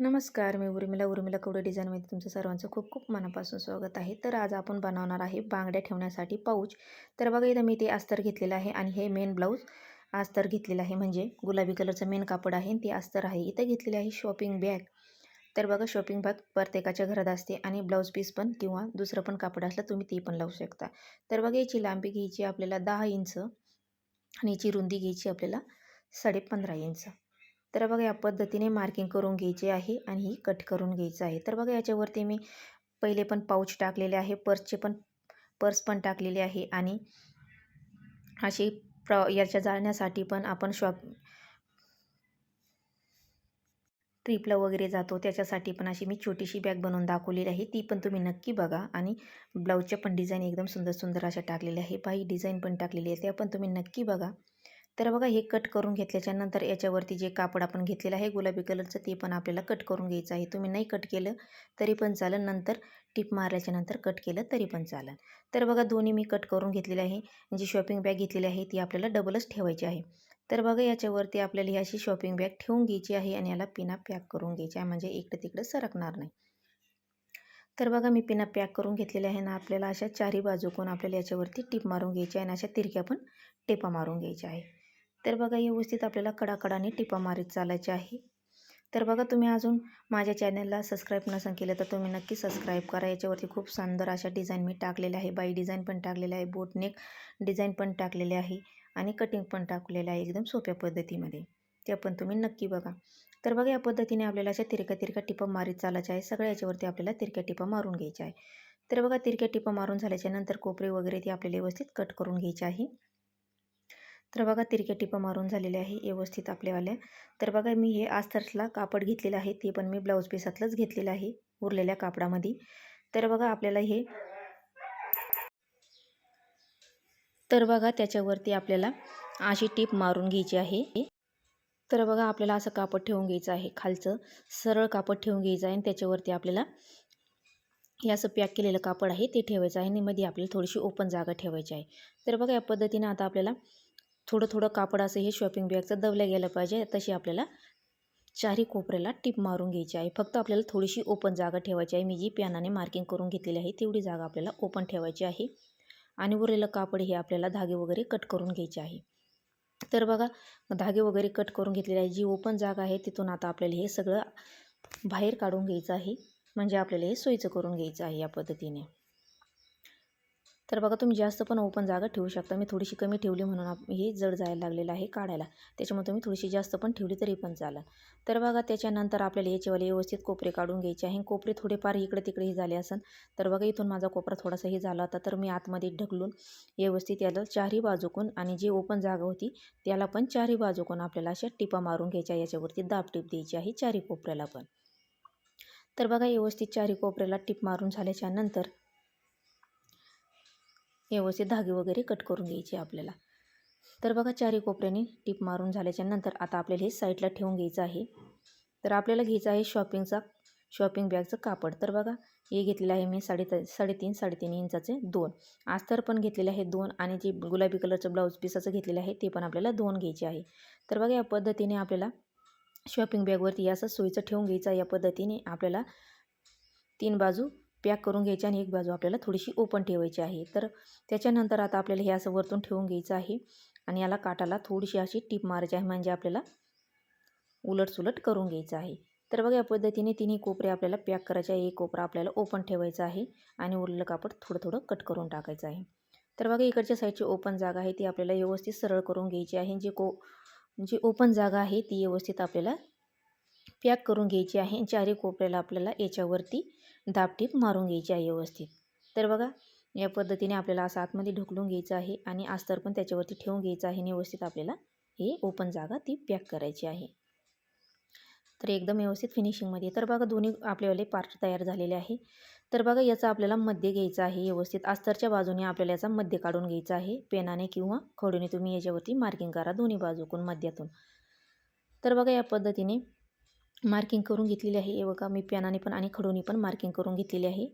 नमस्कार मी उर्मिला. उर्मिला कवडे डिझाईनमध्ये तुमचं सर्वांचं खूप खूप मनापासून स्वागत आहे. तर आज आपण बनवणार आहे बांगड्या ठेवण्यासाठी पाऊच. तर बघा इथं मी ते अस्तर घेतलेलं आहे आणि हे मेन ब्लाऊज अस्तर घेतलेलं आहे. म्हणजे गुलाबी कलरचं मेन कापड आहे आणि ते अस्तर आहे. इथं घेतलेले आहे शॉपिंग बॅग. तर बघा शॉपिंग बॅग प्रत्येकाच्या घरात असते आणि ब्लाऊज पीस पण किंवा दुसरं पण कापड असलं तुम्ही ती पण लावू शकता. तर बघा याची लांबी घ्यायची आपल्याला दहा इंच आणि याची रुंदी घ्यायची आपल्याला साडे पंधरा इंच. तर बघा या पद्धतीने मार्किंग करून घ्यायची आहे आणि ही कट करून घ्यायचं आहे. तर बघा याच्यावरती मी पहिले पण पाऊच टाकलेले आहे पर्सचे पण पर्स पण टाकलेले आहे आणि अशी प्र याच्या जाळण्यासाठी पण आपण शॉप ट्रिपला वगैरे जातो. त्याच्यासाठी पण अशी मी छोटीशी बॅग बनवून दाखवलेली आहे. ती पण तुम्ही नक्की बघा आणि ब्लाऊजच्या पण डिझाईन एकदम सुंदर सुंदर अशा टाकलेल्या आहे. बाई डिझाईन पण टाकलेली आहे. त्या पण तुम्ही नक्की बघा. तर बघा हे कट करून घेतल्याच्या नंतर याच्यावरती जे कापड आपण घेतलेलं आहे गुलाबी कलरचं ते पण आपल्याला कट करून घ्यायचं आहे. तुम्ही नाही कट केलं तरी पण चालेल. नंतर टिप मारल्याच्या नंतर कट केलं तरी पण चालेल. तर बघा दोन्ही मी कट करून घेतलेले आहे. जी शॉपिंग बॅग घेतलेली आहे ती आपल्याला डबलच ठेवायची आहे. तर बघा याच्यावरती आपल्याला ही अशी शॉपिंग बॅग ठेवून घ्यायची आहे आणि याला पिना पॅक करून घ्यायची आहे. म्हणजे इकडं तिकडं सरकणार नाही. तर बघा मी पिना पॅक करून घेतलेले आहे ना आपल्याला अशा चारी बाजूकून आपल्याला याच्यावरती टिप मारून घ्यायची आहे आणि अशा तिरक्या पण टिपा मारून घ्यायच्या आहे. तर बघा व्यवस्थित आपल्याला कडाकडाने टिपा मारीत चालायचे आहे. तर बघा तुम्ही अजून माझ्या चॅनलला सबस्क्राईब नसेल केलं तर तुम्ही नक्की सबस्क्राईब करा. याच्यावरती खूप सुंदर अशा डिझाईन मी टाकलेल्या आहे. बाई डिझाईन पण टाकलेलं आहे. बोटनेक डिझाईन पण टाकलेले आहे. आणि कटिंग पण टाकलेलं आहे. एकदम सोप्या पद्धतीमध्ये. ते पण तुम्ही नक्की बघा. तर बघा या पद्धतीने आपल्याला अशा तिरक्या तिरक्या टिपा मारीत चालायच्या आहे. सगळ्या याच्यावरती आपल्याला तिरक्या टिपा मारून घ्यायच्या आहे. तर बघा तिरक्या टिपा मारून झाल्याच्यानंतर कोपरे वगैरे ती आपल्याला व्यवस्थित कट करून घ्यायचे आहे. तर बघा तिरक्या टिपा मारून झालेले आहे व्यवस्थित आपल्यावाल्या तर बघा मी हे आस्तरला कापड घेतलेलं आहे ते पण मी ब्लाऊज पीसातलंच घेतलेलं आहे उरलेल्या कापडामध्ये. तर बघा आपल्याला हे तर बघा त्याच्यावरती आपल्याला अशी टीप मारून घ्यायची आहे. तर बघा आपल्याला असं कापड ठेवून घ्यायचं आहे खालचं सरळ कापड ठेवून घ्यायचं आहे आणि त्याच्यावरती आपल्याला हे असं पॅक केलेलं कापड आहे ते ठेवायचं आहे आणि मध्ये आपल्याला थोडीशी ओपन जागा ठेवायची आहे. तर बघा या पद्धतीने आता आपल्याला थोडं थोडं कापड असं हे शॉपिंग बॅगचं दवल्या गेलं पाहिजे. तशी आपल्याला चारही कोपऱ्याला टिप मारून घ्यायची आहे. फक्त आपल्याला थोडीशी ओपन जागा ठेवायची आहे. मी जी पॅनाने मार्किंग करून घेतलेली आहे तेवढी जागा आपल्याला ओपन ठेवायची आहे. आणि उरलेलं कापड हे आपल्याला धागे वगैरे कट करून घ्यायचे आहे. तर बघा धागे वगैरे कट करून घेतलेले आहे. जी ओपन जागा आहे तिथून आता आपल्याला हे सगळं बाहेर काढून घ्यायचं आहे. म्हणजे आपल्याला हे सोयीचं करून घ्यायचं आहे या पद्धतीने. तर बघा तुम्ही जास्त पण ओपन जागा ठेवू शकता. मी थोडीशी कमी ठेवली म्हणून हे जड जायला लागलेलं आहे काढायला. त्याच्यामुळे तुम्ही थोडीशी जास्त पण ठेवली तरी पण चालेल. तर बघा त्याच्यानंतर आपल्याला याच्यावाले व्यवस्थित कोपरे काढून घ्यायचे आहे. कोपरे थोडेफार इकडे तिकडेही झाले असेल तर बघा इथून माझा कोपरा थोडासाही झाला होता. तर मी आतमध्ये ढकलून व्यवस्थित याला चारही बाजूकून आणि जी ओपन जागा होती त्याला पण चारही बाजूकून आपल्याला अशा टिपा मारून घ्यायच्या. याच्यावरती दाब टीप द्यायची आहे चारही कोपऱ्याला पण. तर बघा व्यवस्थित चारी कोपऱ्याला टिप मारून झाल्याच्यानंतर व्यवस्थित धागे वगैरे कट करून घ्यायचे आपल्याला. तर बघा चारी कोपऱ्याने टिप मारून झाल्याच्यानंतर आता आपल्याला हे साईडला ठेवून घ्यायचं आहे. तर आपल्याला घ्यायचं आहे शॉपिंगचा शॉपिंग बॅगचं कापड. तर बघा हे घेतलेलं आहे मी साडे साडेतीन साडेतीन इंचाचे दोन. आस्तर पण घेतलेले आहे दोन आणि जे गुलाबी कलरचं ब्लाऊज पिसाचं घेतलेलं आहे ते पण आपल्याला दोन घ्यायचे आहे. तर बघा या पद्धतीने आपल्याला शॉपिंग बॅगवरती असं सोयीचं ठेवून घ्यायचं या पद्धतीने आपल्याला तीन बाजू पॅक करून घ्यायची आणि एक बाजू आपल्याला थोडीशी ओपन ठेवायची आहे. तर त्याच्यानंतर आता आपल्याला हे असं वरतून ठेवून घ्यायचं आहे आणि याला काटाला थोडीशी अशी टीप मारायची आहे म्हणजे आपल्याला उलटसुलट करून घ्यायचं आहे. तर बघा या पद्धतीने तिन्ही कोपरे आपल्याला पॅक करायचे आहे. एक कोपरा आपल्याला ओपन ठेवायचा आहे आणि उरलेलं कापड थोडं थोडं कट करून टाकायचं आहे. तर बघा इकडच्या साईडची ओपन जागा आहे ती आपल्याला व्यवस्थित सरळ करून घ्यायची आहे. जी को जी ओपन जागा आहे ती व्यवस्थित आपल्याला पॅक करून घ्यायची आहे चारही कोपऱ्याला आपल्याला याच्यावरती दाबटीप मारून घ्यायची आहे व्यवस्थित. तर बघा या पद्धतीने आपल्याला असं आतमध्ये ढकलून घ्यायचं आहे आणि अस्तर पण त्याच्यावरती ठेवून घ्यायचं आहे आणि व्यवस्थित आपल्याला हे ओपन जागा ती पॅक करायची आहे. तर एकदम व्यवस्थित फिनिशिंगमध्ये तर बघा दोन्ही आपल्यावाले पार्ट तयार झालेले आहे. तर बघा याचा आपल्याला मध्य घ्यायचा आहे व्यवस्थित. अस्तरच्या बाजूने आपल्याला याचा मध्य काढून घ्यायचा आहे. पेनाने किंवा खडूने तुम्ही याच्यावरती मार्किंग करा दोन्ही बाजूकून मध्यातून. तर बघा या पद्धतीने मार्किंग करून घेतलेली आहे. हे बघा मी पेनाने पण आणि खडूने पण मार्किंग करून घेतलेली आहे.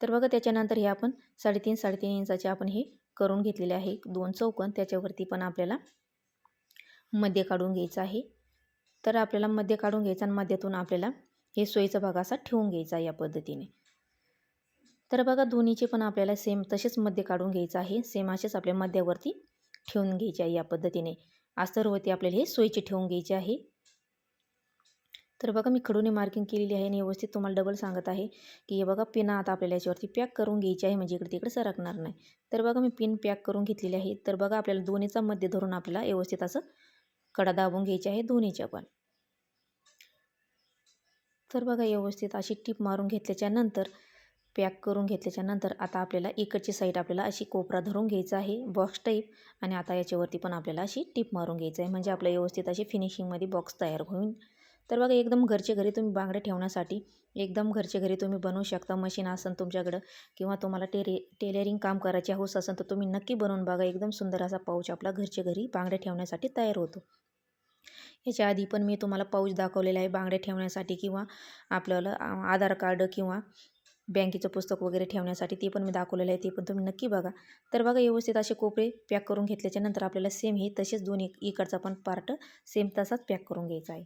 तर बघा त्याच्यानंतर हे आपण साडेतीन साडेतीन इंचाचे आपण हे करून घेतलेले आहे. दोन चौकन त्याच्यावरती पण आपल्याला मध्य काढून घ्यायचं आहे. तर आपल्याला मध्य काढून घ्यायचं आणि मध्यातून आपल्याला हे सोयीचा भाग असा ठेवून घ्यायचा या पद्धतीने. तर बघा दोन्हीचे पण आपल्याला सेम तसेच मध्य काढून घ्यायचं आहे. सेम असेच आपल्या मध्यावरती ठेवून घ्यायचे आहे या पद्धतीने. अस्तरवरती आपल्याला हे सोयीचे ठेवून घ्यायचे आहे. तर बघा मी खडूने मार्किंग केलेली आहे आणि व्यवस्थित तुम्हाला डबल सांगत आहे की हे बघा पिन आता आपल्याला याच्यावरती पॅक करून घ्यायची आहे म्हणजे इकडे तिकडे सरकणार नाही. तर बघा मी पिन पॅक करून घेतलेली आहे. तर बघा आपल्याला दोन्हीचा मध्य धरून आपल्याला व्यवस्थित असं कडा दाबून घ्यायची आहे दोन्हीच्या पण. तर बघा व्यवस्थित अशी टीप मारून घेतल्याच्या नंतर पॅक करून घेतल्याच्या नंतर आता आपल्याला इकडची साईड आपल्याला अशी कोपरा धरून घ्यायचा आहे बॉक्स टाईप आणि आता याच्यावरती पण आपल्याला अशी टीप मारून घ्यायचं आहे. म्हणजे आपल्या व्यवस्थित अशी फिनिशिंगमध्ये बॉक्स तयार होईल. तर बघा एकदम घरचे घरी तुम्ही बांगडे ठेवण्यासाठी एकदम घरचे घरी तुम्ही बनवू शकता. मशीन असेल तुमच्याकडं किंवा तुम्हाला टेरे टेलरिंग काम करायचे हौस असेल तर तुम्ही नक्की बनवून बघा. एकदम सुंदर असा पाऊच आपला घरचे घरी बांगडे ठेवण्यासाठी तयार होतो. याच्या आधी पण मी तुम्हाला पाऊच दाखवलेला आहे बांगडे ठेवण्यासाठी किंवा आपल्याला आधार कार्ड किंवा बँकेचं पुस्तक वगैरे ठेवण्यासाठी ते पण मी दाखवलेलं आहे ते पण तुम्ही नक्की बघा. तर बघा व्यवस्थित असे कोपरे पॅक करून घेतल्याच्यानंतर आपल्याला सेम हे तसेच दोन्ही इकडचा पण पार्ट सेम तसाच पॅक करून घ्यायचा आहे.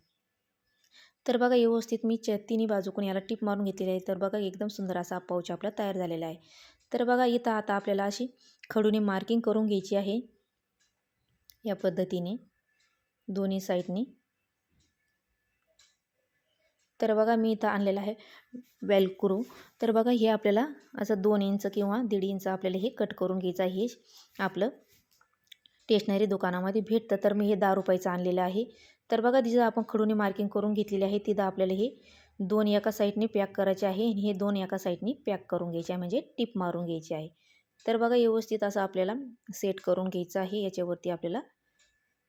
तर बघा व्यवस्थित मी च तिन्ही बाजूकडून याला टिप मारून घेतलेली आहे. तर बघा एकदम सुंदर असा पाऊच आपला तयार झालेला आहे. तर बघा इथं आता आपल्याला अशी खडूने मार्किंग करून घ्यायची आहे. या पद्धतीने दोन्ही साईडनी. तर बघा मी इथं आणलेलं आहे वेलक्रू. तर बघा हे आपल्याला असं दोन इंच किंवा दीड इंच आपल्याला हे कट करून घ्यायचं आहे. हे आपलं स्टेशनरी दुकानामध्ये भेटतं. तर मी हे दहा रुपयाचं आणलेलं आहे. तर बघा जिथं आपण खडूने मार्किंग करून घेतलेली आहे तिथं आपल्याला हे दोन एका साईडने पॅक करायचे आहे आणि हे दोन एका साईडने पॅक करून घ्यायचे आहे म्हणजे टिप मारून घ्यायची आहे. तर बघा व्यवस्थित असं आपल्याला सेट करून घ्यायचं आहे. याच्यावरती आपल्याला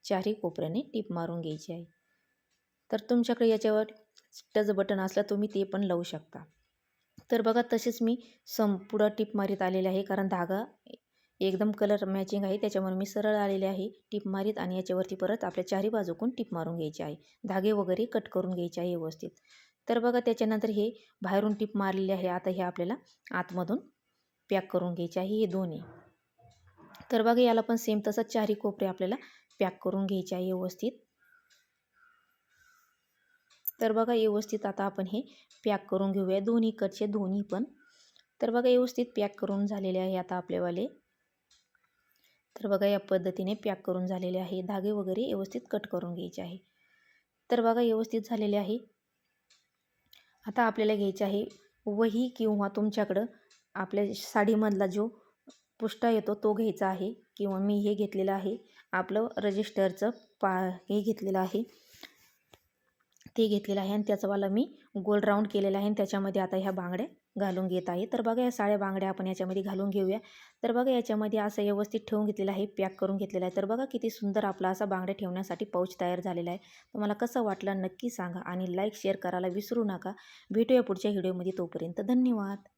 चारही कोपऱ्याने टिप मारून घ्यायची आहे. तर तुमच्याकडे याच्यावर टच बटन असलं तुम्ही ते पण लावू शकता. तर बघा तसेच मी संपूर्ण टिप मारीत आलेले आहे कारण धागा एकदम कलर मॅचिंग आहे. त्याच्यामुळे मी सरळ आलेले आहे. टिप मारीत आणि याच्यावरती परत आपल्या चारी बाजूकून टिप मारून घ्यायची आहे. धागे वगैरे कट करून घ्यायचे आहे व्यवस्थित. तर बघा त्याच्यानंतर हे बाहेरून टिप मारलेले आहे. आता हे आपल्याला आतमधून पॅक करून घ्यायचे आहे. हे दोन्ही. तर बघा याला पण सेम तसंच चारी कोपरे आपल्याला पॅक करून घ्यायचे आहे व्यवस्थित. तर बघा व्यवस्थित आता आपण हे पॅक करून घेऊया. दोन्ही कडचे दोन्ही पण. तर बघा व्यवस्थित पॅक करून झालेले आहे आता आपल्यावाले. तर बघा या पद्धतीने पॅक करून झालेले आहे. धागे वगैरे व्यवस्थित कट करून घ्यायचे आहे. तर बघा व्यवस्थित झालेले आहे. आता आपल्याला घ्यायचे आहे वही किंवा तुमच्याकडं आपल्या साडीमधला जो पुष्टा येतो तो घ्यायचा आहे. किंवा मी हे घेतलेलं आहे. आपलं रजिस्टरचं पा हे घेतलेलं आहे. ते घेतलेलं आहे आणि त्याचावाला मी गोल राऊंड केलेला आहे आणि त्याच्यामध्ये आता ह्या बांगड्या घालून घेत आहे. तर बघा या साड्या बांगड्या आपण याच्यामध्ये घालून घेऊया. तर बघा याच्यामध्ये असं व्यवस्थित ठेवून घेतलेलं आहे. पॅक करून घेतलेलं आहे. तर बघा किती सुंदर आपला असा बांगड्या ठेवण्यासाठी पाऊच तयार झालेला आहे. तुम्हाला कसं वाटलं नक्की सांगा आणि लाईक शेअर करायला विसरू नका. भेटूया पुढच्या व्हिडिओमध्ये तोपर्यंत धन्यवाद.